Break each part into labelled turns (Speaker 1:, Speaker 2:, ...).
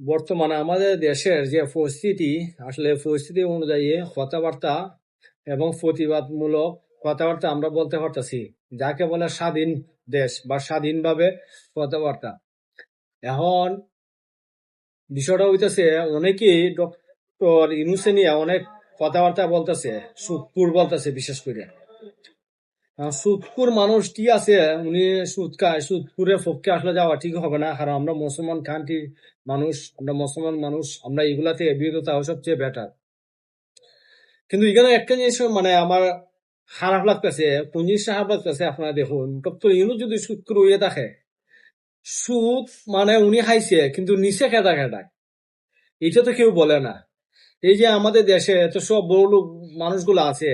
Speaker 1: বর্তমানে আমাদের দেশের যে পরিস্থিতি, আসলে পরিস্থিতি অনুযায়ী কথাবার্তা এবং প্রতিবাদমূলক কথাবার্তা আমরা বলতে পারতেছি। যাকে বলে স্বাধীন দেশ বা স্বাধীনভাবে কথাবার্তা। এখন বিষয়টা হইতেছে, অনেকেই ডক্টর ইনুসে নিয়ে অনেক কথাবার্তা বলতেছে সুদপুর বলতেছে বিশেষ করে। সুদপুর মানুষ কি আছে? উনি সুদ খায় সুদপুরের পক্ষে আসলে যাওয়া ঠিক হবে না। কারণ আমরা মুসলমান কান্ট্রি মানুষ, আমরা মুসলমান মানুষ, আমরা এগুলাতে বিরত হওয়া সবচেয়ে বেটার কিন্তু এখানে একটা জিনিস মানে আমার খারাপ লাগতেছে কোন জিনিসটা খারাপ লাগতেছে আপনারা দেখুন। ডক্টর ইনু যদি সুদ করে হয়ে থাকে সুদ মানে উনি খাইছে, কিন্তু নিচে খেতা খেটায় এটা তো কেউ বলে না। এই যে আমাদের দেশে এত সব বড় লোক মানুষগুলো আছে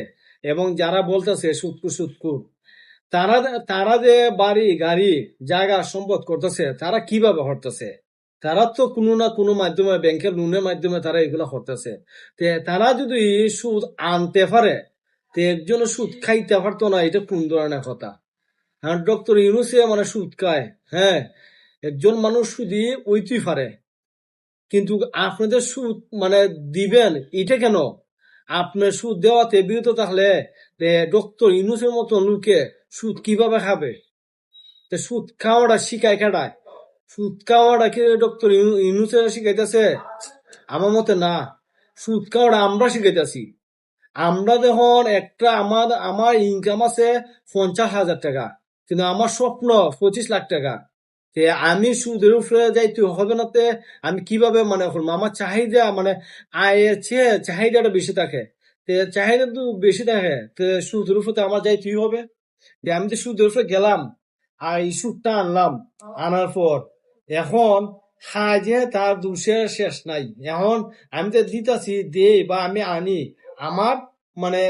Speaker 1: এবং যারা বলতেছে সুৎকুর সুৎকুর তারা তারা যে বাড়ি, গাড়ি, জায়গা সম্পদ করতেছে, তারা কীভাবে করতেছে তারা তো কোনো না কোনো মাধ্যমে, ব্যাংকের লোনের মাধ্যমে তারা এগুলো করতেছে তে তারা যদি সুদ আনতে পারে, তে একজন সুদ খাইতে পারতো না, এটা কোন ধরনের কথা? হ্যাঁ ডক্টর ইউনুসে মানে সুদ খায় হ্যাঁ একজন মানুষ শুধু ওইতেই পারে। কিন্তু আপনাদের সুদ মানে দিবেন, এটা কেন? আপনার সুদ দেওয়াতে বিরত থাকলে ডক্টর ইউনুসের মতো লোকে সুদ কীভাবে খাবে? সুদ খাওয়াটা শিখায় কাটায় সুদ খাওয়াটা কি ডক্টর ইউনুসের শিখাইতেছে? আমার মতে না। সুদ খাওয়াটা আমরা শিখাইতেছি। আমরা যখন একটা আমার আমার ইনকাম আছে পঞ্চাশ হাজার টাকা, কিন্তু আমার স্বপ্ন পঁচিশ লাখ টাকা। আমি সুদের উপরে যাইতে হবে না তে আমি কীভাবে মানে আমার চাহিদা মানে আয়ের চেয়ে চাহিদাটা বেশি থাকে। তে চাহিদা তো বেশি থাকে। তে সুদের উপরে আমার যাইতেই হবে। আমি তো সুদের উপরে গেলাম, আর এই সুদটা আনলাম, আনার পর এখন হাজে তার দুষের শেষ নাই। এখন আমি তো দিতাছি, দেই বা আমি আনি, আমার মানে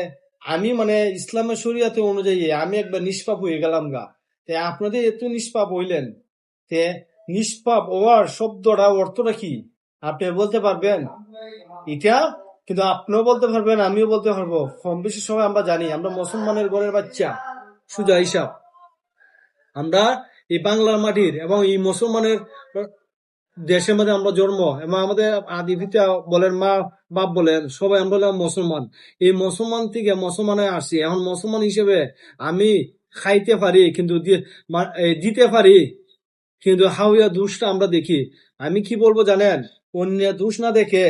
Speaker 1: আমি মানে ইসলামের শরীয়তে অনুযায়ী আমি একবার নিষ্পাপ হয়ে গেলাম গা। তে আপনাদের এত নিষ্পাপ হইলেন। তে নিষ্পাপ হওয়ার শব্দটা অর্থটা কি? আপনি বলতে পারবেন, এটা কিন্তু আপনিও বলতে পারবেন, আমিও বলতে পারব। কম বেশি সবাই আমরা জানি, আমরা মুসলমানের ঘরের বাচ্চা, সুজা হিসাব। আমরা এই বাংলার মাটির এবং এই মুসলমানের দেশের মধ্যে আমরা জন্ম, এবং আমাদের আদি পিতা বলেন, মা, বাপ বলেন, সবাই আমরা হলাম মুসলমান। এই মুসলমান থেকে মুসলমানে আসি এখন মুসলমান হিসেবে আমি খাইতে পারি, কিন্তু দিতে পারি। কিন্তু হাউয়া দুষটা আমরা দেখি। আমি কি বলব জানেন? অন্য দুষ না দেখে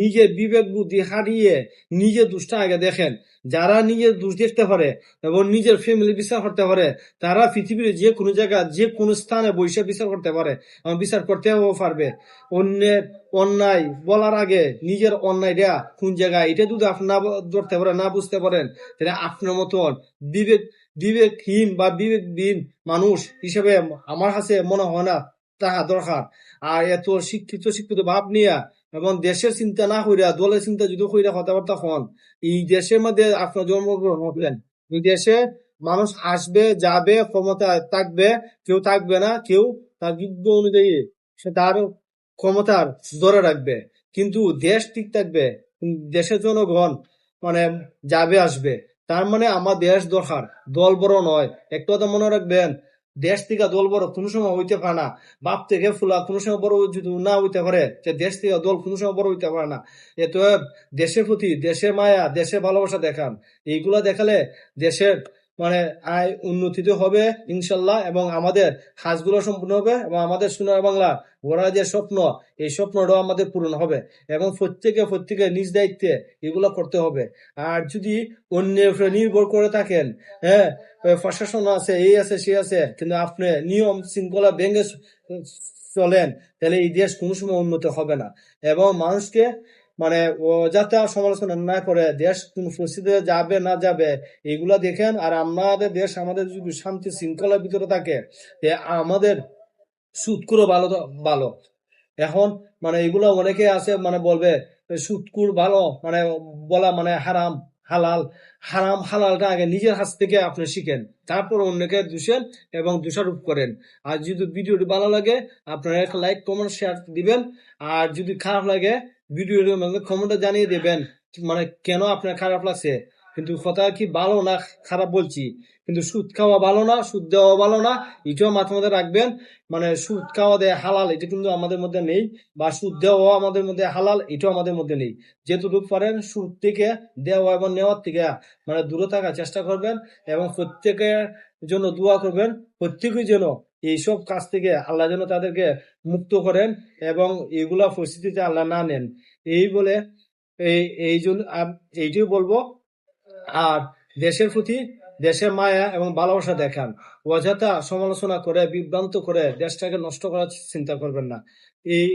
Speaker 1: নিজের বিবেক বুদ্ধি হারিয়ে নিজের দুষটা আগে দেখেন। যারা নিজের দোষ দেখতে পারে এবং নিজের ফ্যামিলি বিচার করতে পারে, তারা পৃথিবীর যে কোনো জায়গা যে কোনো স্থানে বসে বিচার করতে পারে। বিচার করতেও পারবে। অন্যের অন্যায় বলার আগে নিজের অন্যায়টা কোন জায়গায়, এটা যদি আপনি না ধরতে পারেন, না বুঝতে পারেন, তাহলে আপনার মতন বিবেক, বিবেকহীন বা বিবেকহীন মানুষ হিসেবে আমার কাছে মনে হয় না তাহা দরকার। আর এত শিক্ষিত শিক্ষিত ভাব নিয়ে এবং দেশের চিন্তা না কইরা, দলের চিন্তা যদি কইরা কথাবার্তা হন, এই দেশের মধ্যে আপনার জন্মগ্রহণ করলেন এই দেশে মানুষ আসবে, যাবে ক্ষমতা থাকবে, কেউ থাকবে না, কেউ তার যুদ্ধ অনুযায়ী সে তার ক্ষমতার ধরে রাখবে। কিন্তু দেশ ঠিক থাকবে, দেশের জনগণ মানে যাবে, আসবে। তার মানে আমার দেশ দরকার, দল বড় নয়। একটু কথা মনে রাখবেন দেশ থেকে দল বড় কোনো সময় হইতে পারে না। বাপ থেকে ফুলা কোনো সময় বড় যদি না হইতে পারে সে দেশ থেকে দল কোনো সময় বড় হইতে পারে না। এ এত দেশের প্রতি দেশের মায়া, দেশের ভালোবাসা দেখান। এইগুলা দেখালে দেশের মানে আয় উন্নতিতে হবে, ইনশাল্লাহ, এবং আমাদের কাজগুলো সম্পূর্ণ হবে, এবং আমাদের সোনার বাংলা ওরা যে স্বপ্ন, এই স্বপ্নটাও আমাদের পূরণ হবে, এবং প্রত্যেকে প্রত্যেকে নিজ দায়িত্বে এগুলো করতে হবে। আর যদি অন্যের উপরে নির্ভর করে থাকেন হ্যাঁ প্রশাসন আছে, এই আছে, সে আছে, কিন্তু আপনি নিয়ম শৃঙ্খলা ভেঙে চলেন, তাহলে এই দেশ কোনো সময় উন্নত হবে না। এবং মানুষকে মানে যাতে সমালোচনা না করে, দেশ পরিস্থিতিতে যাবে না যাবে, এগুলা দেখেন, আর আমাদের দেশ, আমাদের যদি শান্তি শৃঙ্খলার ভিতরে থাকে আমাদের সুদকুরও ভালো ভালো। এখন মানে এগুলো অনেকে আছে মানে বলবে সুদকুর ভালো মানে বলা মানে হারাম, হালাল। হারাম, হালালটা আগে নিজের হাত থেকে আপনি শিখেন, তারপর অন্যকে দূষেন এবং দোষারোপ করেন। আর যদি ভিডিওটি ভালো লাগে, আপনারা একটা লাইক কমেন্ট শেয়ার দিবেন। আর যদি খারাপ লাগে ভিডিওর মধ্যে কমেন্টে জানিয়ে দেবেন মানে কেন আপনার খারাপ লাগছে? কিন্তু কথা কি ভালো না খারাপ বলছি? কিন্তু সুদ খাওয়া ভালো না, সুদ দেওয়া ভালো না, এটাও মাথার মধ্যে রাখবেন। মানে সুদ খাওয়া দেয় হালাল, এটা কিন্তু আমাদের মধ্যে নেই। বা সুদ দেওয়া আমাদের মধ্যে হালাল, এটাও আমাদের মধ্যে নেই। যেটুকু পারেন সুদ থেকে দেওয়া এবং নেওয়ার থেকে মানে দূরে থাকার চেষ্টা করবেন এবং প্রত্যেকের জন্য দোয়া করবেন। প্রত্যেকেই যেন এইসব কাজ থেকে আল্লাহ যেন তাদেরকে মুক্ত করেন এবং এগুলা পরিস্থিতিতে আল্লাহ না নেন। এই বলে এই এই জন্য এইটিও বলব, আর দেশের প্রতি দেশের মায়া এবং ভালোবাসা দেখান। অযথা সমালোচনা করে, বিভ্রান্ত করে দেশটাকে নষ্ট করার চিন্তা করবেন না। এই